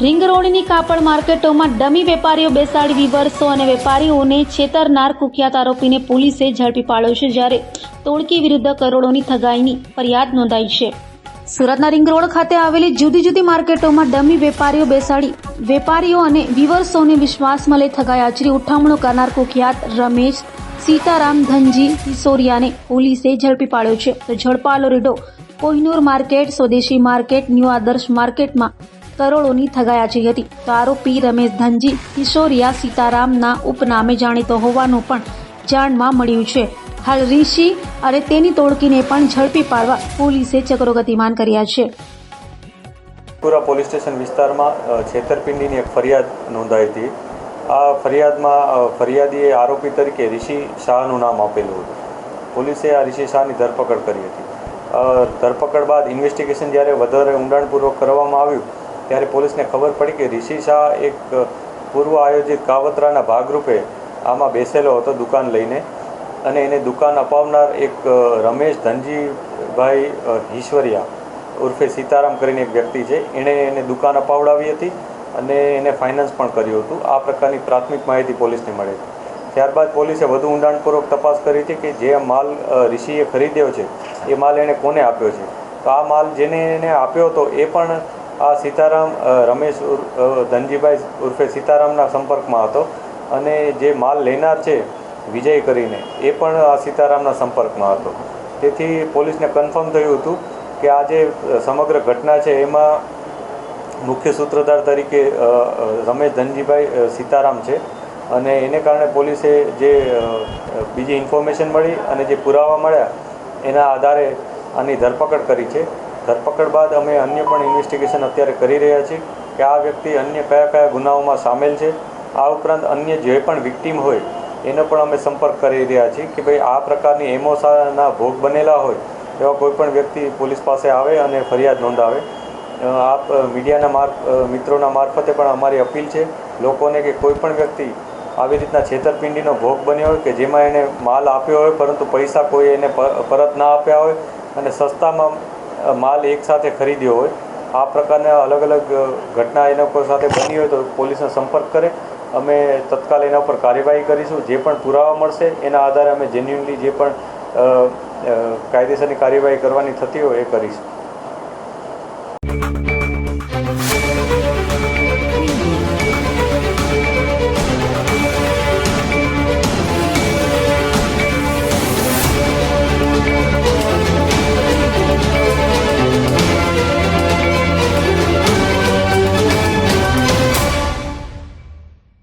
Ring રોડની કાપડ માર્કેટોમાં dummy વેપારીઓ બેસાડી વિવર્સો અને વેપારીઓને છેતરનાર કુખ્યાત આરોપીને પોલીસે ઝડપી પાડ્યો છે જ્યારે તોડકી વિરુદ્ધ કરોડોની થગાઈની ફરિયાદ નોંધાઈ છે. સુરતના રિંગ રોડ ખાતે આવેલી જુદી જુદી માર્કેટોમાં ડમી વેપારીઓ બેસાડી વેપારીઓ અને વિવર્સોને વિશ્વાસમાં લઈ થગાઈ આચરી ઉઠામણો કરનાર કુખ્યાત રમેશ, સીતારામ ધનજી સિસોરિયાને પોલીસે ઝડપી પાડ્યો છે. તો ઝડપાલો રીડો Kohinoor market, Swadeshi market, new Adarsh માર્કેટમાં કરોડોની થગાઈ હતી. તો આરોપી રમેશ ધનજી, કિશોરિયા સીતારામના ઉપનામે જાણીતો હોવાનું પણ જાણવા મળ્યું છે. હાલ ઋષિ અને તેની તોડકીને પણ ઝડપી પાડવા પોલીસે ચક્રો ગતિમાન કર્યા છે. પુરા પોલીસ સ્ટેશન વિસ્તારમાં છેતરપિંડીની એક ફરિયાદ નોંધાઈ હતી. આ ફરિયાદમાં ફરિયાદીએ આરોપી તરીકે ઋષિ શાહનું નામ આપેલું હતું. પોલીસે આ ઋષિ શાહની ધરપકડ કરી હતી. ધરપકડ બાદ ઇન્વેસ્ટિગેશન જ્યારે વધારે ઊંડાણપૂર્વક કરવામાં આવ્યું ત્યારે પોલીસને ખબર પડી કે ઋષિ શાહ એક પૂર્વ આયોજિત કાવતરાના ભાગરૂપે આમાં બેસેલો હતો દુકાન લઈને. અને એને દુકાન અપાવનાર એક રમેશ ધનજીભાઈ ઈશ્વરિયા ઉર્ફે સીતારામ કરીને એક વ્યક્તિ છે. એણે એને દુકાન અપાવડાવી હતી અને એને ફાઇનાન્સ પણ કર્યું હતું. આ પ્રકારની પ્રાથમિક માહિતી પોલીસને મળે છે ત્યારબાદ પોલીસે વધુ ઊંડાણપૂર્વક તપાસ કરી હતી કે જે માલ ઋષિએ ખરીદ્યો છે, એ માલ એણે કોને આપ્યો છે? તો આ માલ જેને એને આપ્યો હતો એ પણ આ સીતારામ રમેશ ધનજીભાઈ ઉર્ફે સીતારામના સંપર્કમાં હતો અને જે માલ લેનાર છે વિજય કરીને, એ પણ આ સીતારામના સંપર્કમાં હતો. તેથી પોલીસને કન્ફર્મ થયું હતું કે આ જે સમગ્ર ઘટના છે એમાં મુખ્ય સૂત્રધાર તરીકે રમેશ ધનજીભાઈ સીતારામ છે અને એને કારણે પોલીસે જે બીજી ઇન્ફોર્મેશન મળી અને જે પુરાવા મળ્યા એના આધારે આની ધરપકડ કરી છે. ધરપકડ બાદ અમે અન્ય પણ ઇન્વેસ્ટિગેશન અત્યારે કરી રહ્યા છીએ કે આ વ્યક્તિ અન્ય કયા કયા ગુનાઓમાં સામેલ છે. આ ઉપરાંત અન્ય જે પણ વિક્ટીમ હોય, એનો પણ અમે સંપર્ક કરી રહ્યા છીએ કે ભાઈ આ પ્રકારની એમોસાના ભોગ બનેલા હોય, એવા કોઈ પણ વ્યક્તિ પોલીસ પાસે આવે અને ફરિયાદ નોંધાવે. આપ મીડિયાના માર મિત્રોના મારફતે પણ અમારી અપીલ છે લોકોને કે કોઈ પણ વ્યક્તિ આવી રીતના છેતરપિંડીનો ભોગ બન્યો હોય કે જેમાં એને માલ આપ્યો હોય, પરંતુ પૈસા કોઈ એને પરત ના આપ્યા હોય અને સસ્તામાં માલ એકસાથે ખરીદ્યો હોય, આ પ્રકારના અલગ અલગ ઘટના એના ઉપર સાથે બની હોય તો પોલીસનો સંપર્ક કરે. અમે તત્કાલ એના ઉપર કાર્યવાહી કરીશું. જે પણ પુરાવા મળશે, એના આધારે અમે જેન્યુનલી જે પણ કાયદેસરની કાર્યવાહી કરવાની થતી હોય એ કરીશું.